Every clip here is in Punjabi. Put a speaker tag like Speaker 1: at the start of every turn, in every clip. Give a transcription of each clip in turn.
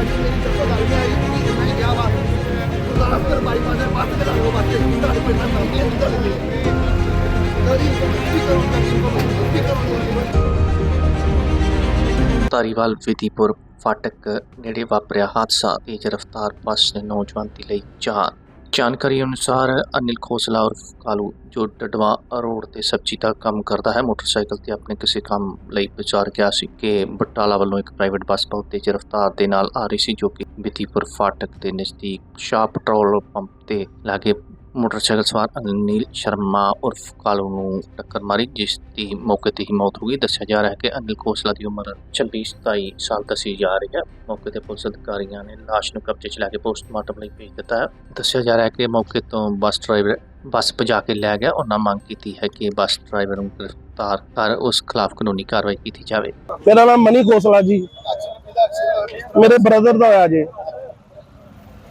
Speaker 1: ਭਾਜੀ ਤਾਰੀਵਾਲ ਵਿਧੀਪੁਰ ਫਾਟਕ ਨੇੜੇ ਵਾਪਰਿਆ ਹਾਦਸਾ। ਤੇਜ਼ ਰਫ਼ਤਾਰ ਬੱਸ ਨੇ ਨੌਜਵਾਨ ਦੀ ਲਈ ਜਾਨ ਜਾਣਕਾਰੀ ਅਨੁਸਾਰ ਅਨਿਲ ਖੋਸਲਾ ਉਰਫ ਕਾਲੂ ਜੋ ਡਡਵਾ ਰੋਡ ਤੇ ਸਬਜ਼ੀ ਦਾ ਕੰਮ ਕਰਦਾ ਹੈ, ਮੋਟਰਸਾਈਕਲ ਤੇ ਆਪਣੇ ਕਿਸੇ ਕੰਮ ਲਈ ਵਿਚਾਰ ਗਿਆ ਸੀ ਕਿ ਬਟਾਲਾ ਵੱਲੋਂ ਇੱਕ ਪ੍ਰਾਈਵੇਟ ਬੱਸ ਬਹੁਤ ਤੇਜ਼ ਰਫ਼ਤਾਰ ਦੇ ਨਾਲ ਆ ਰਹੀ ਸੀ, ਜੋ ਕਿ ਵਿਧੀਪੁਰ ਫਾਟਕ ਦੇ ਨਜ਼ਦੀਕ ਸ਼ਾਹ ਪੈਟਰੋਲ ਪੰਪ ਤੇ ਲਾਗੇ ਮੋਟਰਸਾਈਕਲ ਸਵਾਰ ਅਨਿਲ ਸ਼ਰਮਾ ਉਰਫ ਕਾਲੂ ਨੂੰ ਟੱਕਰ ਮਾਰੀ, ਜਿਸ ਦੀ ਮੌਕੇ ਤੇ ਹੀ ਮੌਤ ਹੋ ਗਈ। ਦੱਸਿਆ ਜਾ ਰਿਹਾ ਹੈ ਕਿ ਅਨਿਲ ਖੋਸਲਾ ਦੀ ਉਮਰ 26 27 ਸਾਲ ਦੱਸੀ ਜਾ ਰਹੀ ਹੈ। ਮੌਕੇ ਤੇ ਪੁਲਿਸ ਅਧਿਕਾਰੀਆਂ ਨੇ ਲਾਸ਼ ਨੂੰ ਕਬਜ਼ੇ 'ਚ ਲੈ ਕੇ ਪੋਸਟਮਾਰਟਮ ਲਈ ਭੇਜ ਦਿੱਤਾ ਹੈ। ਦੱਸਿਆ ਜਾ ਰਿਹਾ ਹੈ ਕਿ ਮੌਕੇ ਤੋਂ ਬੱਸ ਡਰਾਈਵਰ, ਬੱਸ ਭਜਾ ਕੇ ਲੈ ਗਿਆ। ਉਹਨਾਂ ਮੰਗ ਕੀਤੀ ਹੈ ਕਿ ਬੱਸ ਡਰਾਈਵਰ ਨੂੰ ਗ੍ਰਿਫਤਾਰ ਕਰ ਉਸ ਖਿਲਾਫ ਕਾਨੂੰਨੀ ਕਾਰਵਾਈ ਕੀਤੀ ਜਾਵੇ।
Speaker 2: ਮੇਰਾ ਨਾਮ ਮਨੀ ਖੋਸਲਾ ਜੀ। ਮੇਰੇ ਬ੍ਰਦਰ ਦਾ ਹੋਇਆ ਜੇ।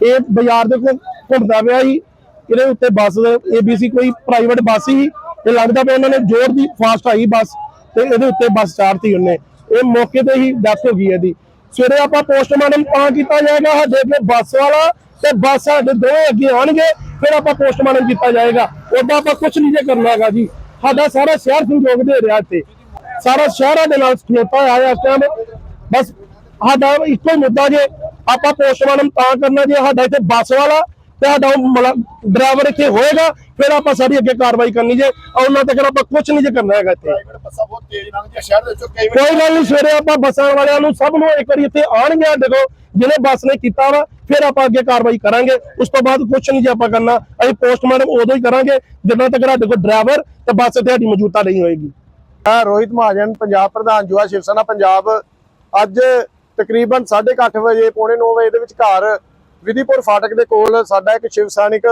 Speaker 2: ਇਹ ਬਾਜ਼ਾਰ ਦੇ ਕੋਲ ਘੁੰਮਦਾ ਪਿਆ ਸੀ। ਇਹਦੇ ਉੱਤੇ ਬੱਸ ਏਬੀਸੀ ਕੋਈ ਪ੍ਰਾਈਵੇਟ ਬੱਸ ਸੀ ਤੇ ਲੱਗਦਾ ਪਿਆ ਉਹਨਾਂ ਨੇ ਜ਼ੋਰ ਦੀ ਫਾਸਟ ਆਈ ਬੱਸ ਤੇ ਇਹਦੇ ਉੱਤੇ ਬੱਸ ਚਾੜਤੀ ਉਹਨੇ। ਇਹ ਮੌਕੇ ਤੇ ਹੀ ਡੈਥ ਹੋ ਗਈ ਇਹਦੀ। ਸਵੇਰੇ ਆਪਾਂ ਪੋਸਟਮਾਰਟਮ ਤਾਂ ਕੀਤਾ ਜਾਏਗਾ ਸਾਡੇ ਅੱਗੇ ਬੱਸ ਵਾਲਾ ਤੇ ਬੱਸ ਸਾਡੇ ਦੋਵੇਂ ਅੱਗੇ ਆਉਣਗੇ, ਫਿਰ ਆਪਾਂ ਪੋਸਟਮਾਰਟਮ ਕੀਤਾ ਜਾਏਗਾ। ਉਦੋਂ ਆਪਾਂ ਕੁਝ ਨਹੀਂ ਜੇ ਕਰਨਾ ਹੈਗਾ ਜੀ। ਸਾਡਾ ਸਾਰਾ ਸ਼ਹਿਰ ਸੰਯੋਗ ਦੇ ਰਿਹਾ ਇੱਥੇ। ਸਾਰਾ ਸ਼ਹਿਰਾਂ ਦੇ ਨਾਲ ਖਲੋਤਾ ਹੋਇਆ ਇਸ ਟਾਈਮ ਬਸ ਸਾਡਾ ਇੱਕੋ ਮੁੱਦਾ ਜੇ ਆਪਾਂ ਪੋਸਟਮਾਰਟਮ ਤਾਂ ਕਰਨਾ ਜੇ ਸਾਡਾ ਇੱਥੇ ਬੱਸ ਵਾਲਾ ਤੇ ਸਾਡਾ ਡਰਾਈਵਰ ਇੱਥੇ ਹੋਏਗਾ ਫਿਰ ਆਪਾਂ ਸਾਰੀ ਅੱਗੇ ਕਾਰਵਾਈ ਕਰਨੀ ਜੇ ਉਹਨਾਂ ਤੱਕ ਆਪਾਂ ਕੁਝ ਨਹੀਂ ਜੇ ਕਰਨਾ ਹੈਗਾ ਇੱਥੇ।
Speaker 3: ਬੱਸਾਂ ਬਹੁਤ ਤੇਜ਼ ਲੰਘਦੀਆਂ ਸ਼ਹਿਰ ਦੇ ਵਿੱਚੋਂ ਕਈ
Speaker 2: ਗੱਲ ਨਹੀਂ ਸਵੇਰੇ ਆਪਾਂ ਬੱਸਾਂ ਵਾਲਿਆਂ ਨੂੰ ਸਭ ਨੂੰ ਇੱਕ ਵਾਰੀ ਇੱਥੇ ਆਣਗੇ ਕੋਲ ਜਿਹਨੇ ਬੱਸ ਨੇ ਕੀਤਾ ਵਾ ਫਿਰ ਆਪਾਂ ਅੱਗੇ ਕਾਰਵਾਈ ਕਰਾਂਗੇ। ਉਸ ਤੋਂ ਬਾਅਦ ਕੁਝ ਨਹੀਂ ਜੇ ਆਪਾਂ ਕਰਨਾ ਅਸੀਂ ਪੋਸਟਮਾਰਟਮ ਉਦੋਂ ਹੀ ਕਰਾਂਗੇ ਜਦੋਂ ਤੱਕ ਸਾਡੇ ਕੋਲ ਡਰਾਈਵਰ ਤੇ ਬੱਸ ਇੱਥੇ ਸਾਡੀ ਮੌਜੂਦਾ ਨਹੀਂ ਹੋਏਗੀ।
Speaker 3: ਮੈਂ ਰੋਹਿਤ ਮਹਾਜਨ ਪੰਜਾਬ ਪ੍ਰਧਾਨ ਜੁਆ ਸ਼ਿਵ ਸੈਨਾ ਪੰਜਾਬ। ਅੱਜ ਤਕਰੀਬਨ 8:30 ਵਜੇ ਪੌਣੇ 9 ਵਜੇ ਦੇ ਵਿਚਕਾਰ ਵਿਧੀਪੁਰ ਫਾਟਕ ਦੇ ਕੋਲ ਸਾਡਾ ਇੱਕ ਸ਼ਿਵ ਸੈਨਿਕ,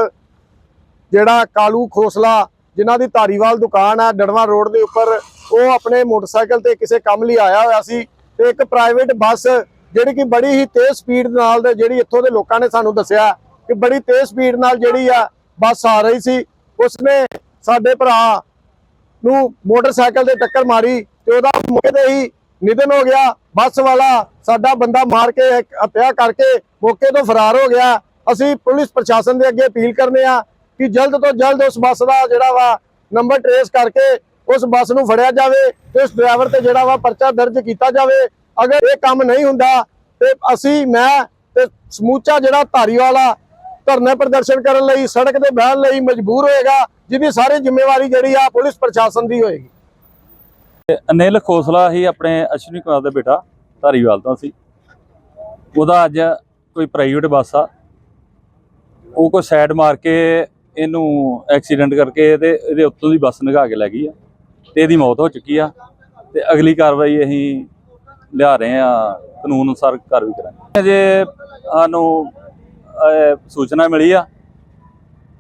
Speaker 3: ਜਿਹੜਾ ਕਾਲੂ ਖੋਸਲਾ, ਜਿਨ੍ਹਾਂ ਦੀ ਧਾਰੀਵਾਲ ਦੁਕਾਨ ਹੈ ਡੜਵਾ ਰੋਡ ਦੇ ਉੱਪਰ, ਉਹ ਆਪਣੇ ਮੋਟਰਸਾਈਕਲ ਤੇ ਕਿਸੇ ਕੰਮ ਲਈ ਆਇਆ ਹੋਇਆ ਸੀ ਤੇ ਇੱਕ ਪ੍ਰਾਈਵੇਟ ਬੱਸ, ਜਿਹੜੀ ਕਿ ਬੜੀ ਹੀ ਤੇਜ਼ ਸਪੀਡ ਨਾਲ ਦੇ ਜਿਹੜੀ ਇੱਥੋਂ ਦੇ ਲੋਕਾਂ ਨੇ ਸਾਨੂੰ ਦੱਸਿਆ ਕਿ ਬੜੀ ਤੇਜ਼ ਸਪੀਡ ਨਾਲ ਜਿਹੜੀ ਆ ਬੱਸ ਆ ਰਹੀ ਸੀ। ਉਸਨੇ ਸਾਡੇ ਭਰਾ ਨੂੰ ਮੋਟਰਸਾਈਕਲ ਤੇ ਟੱਕਰ ਮਾਰੀ ਤੇ ਉਹਦਾ ਮੌਕੇ ਤੇ ਹੀ ਨਿਧਨ ਹੋ ਗਿਆ, ਬੱਸ ਵਾਲਾ ਸਾਡਾ ਬੰਦਾ ਮਾਰ ਕੇ ਹੱਤਿਆ ਕਰਕੇ ਮੌਕੇ ਤੋਂ ਫਰਾਰ ਹੋ ਗਿਆ। ਅਸੀਂ ਪੁਲਿਸ ਪ੍ਰਸ਼ਾਸਨ ਦੇ ਅੱਗੇ ਅਪੀਲ ਕਰਨੇ ਆ ਕਿ ਜਲਦ ਤੋਂ ਜਲਦ ਉਸ ਬੱਸ ਦਾ ਜਿਹੜਾ ਵਾ ਨੰਬਰ ਟਰੇਸ ਕਰਕੇ ਉਸ ਬੱਸ ਨੂੰ ਫੜਿਆ ਜਾਵੇ ਤੇ ਉਸ ਡਰਾਈਵਰ ਤੇ ਜਿਹੜਾ ਵਾ ਪਰਚਾ ਦਰਜ ਕੀਤਾ ਜਾਵੇ। ਅਗਰ ਇਹ ਕੰਮ ਨਹੀਂ ਹੁੰਦਾ ਤੇ ਅਸੀਂ, ਮੈਂ ਤੇ ਸਮੂਚਾ ਜਿਹੜਾ ਧਾਰੀਵਾਲ ਆ, ਧਰਨੇ ਪ੍ਰਦਰਸ਼ਨ ਕਰਨ ਲਈ, ਸੜਕ ਤੇ ਬਹਿਣ ਲਈ ਮਜਬੂਰ ਹੋਏਗਾ, ਜਿਹਦੀ ਸਾਰੀ ਜ਼ਿੰਮੇਵਾਰੀ ਜਿਹੜੀ ਆ ਪੁਲਿਸ ਪ੍ਰਸ਼ਾਸਨ ਦੀ ਹੋਏਗੀ।
Speaker 4: ਅਨਿਲ ਖੋਸਲਾ ਹੀ ਆਪਣੇ ਅਸ਼ਵਨੀ ਕੁਮਾਰ ਦਾ ਬੇਟਾ, ਧਾਰੀਵਾਲ ਤੋਂ ਸੀ। ਉਹਦਾ ਅੱਜ ਕੋਈ ਪ੍ਰਾਈਵੇਟ ਬੱਸ ਆ। ਉਹ ਕੋਈ ਸਾਈਡ ਮਾਰ ਕੇ ਇਹਨੂੰ ਐਕਸੀਡੈਂਟ ਕਰਕੇ ਤੇ ਇਹਦੇ ਉੱਤੋਂ ਦੀ ਬੱਸ ਨਿਗਾ ਕੇ ਲੈ ਗਈ ਆ ਤੇ ਇਹਦੀ ਮੌਤ ਹੋ ਚੁੱਕੀ ਆ ਤੇ ਅਗਲੀ ਕਾਰਵਾਈ ਅਸੀਂ ਲਿਆ ਰਹੇ ਆ, ਕਾਨੂੰਨ ਅਨੁਸਾਰ ਕਾਰਵਾਈ ਕਰਾਂਗੇ। ਜੇ ਸਾਨੂੰ ਸੂਚਨਾ ਮਿਲੀ ਆ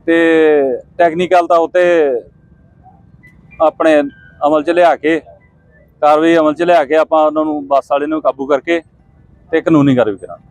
Speaker 4: ਤੇ ਟੈਕਨੀਕਲ ਤਾਂ ਉਤੇ ਆਪਣੇ ਅਮਲ 'ਚ ਲਿਆ ਕੇ ਕਾਰਵਾਈ ਅਮਲ 'ਚ ਲਿਆ ਕੇ ਆਪਾਂ ਉਹਨਾਂ ਨੂੰ ਬੱਸ ਵਾਲੇ ਨੂੰ ਕਾਬੂ ਕਰਕੇ ਤੇ ਕਾਨੂੰਨੀ ਕਾਰਵਾਈ ਕਰਾਂਗੇ।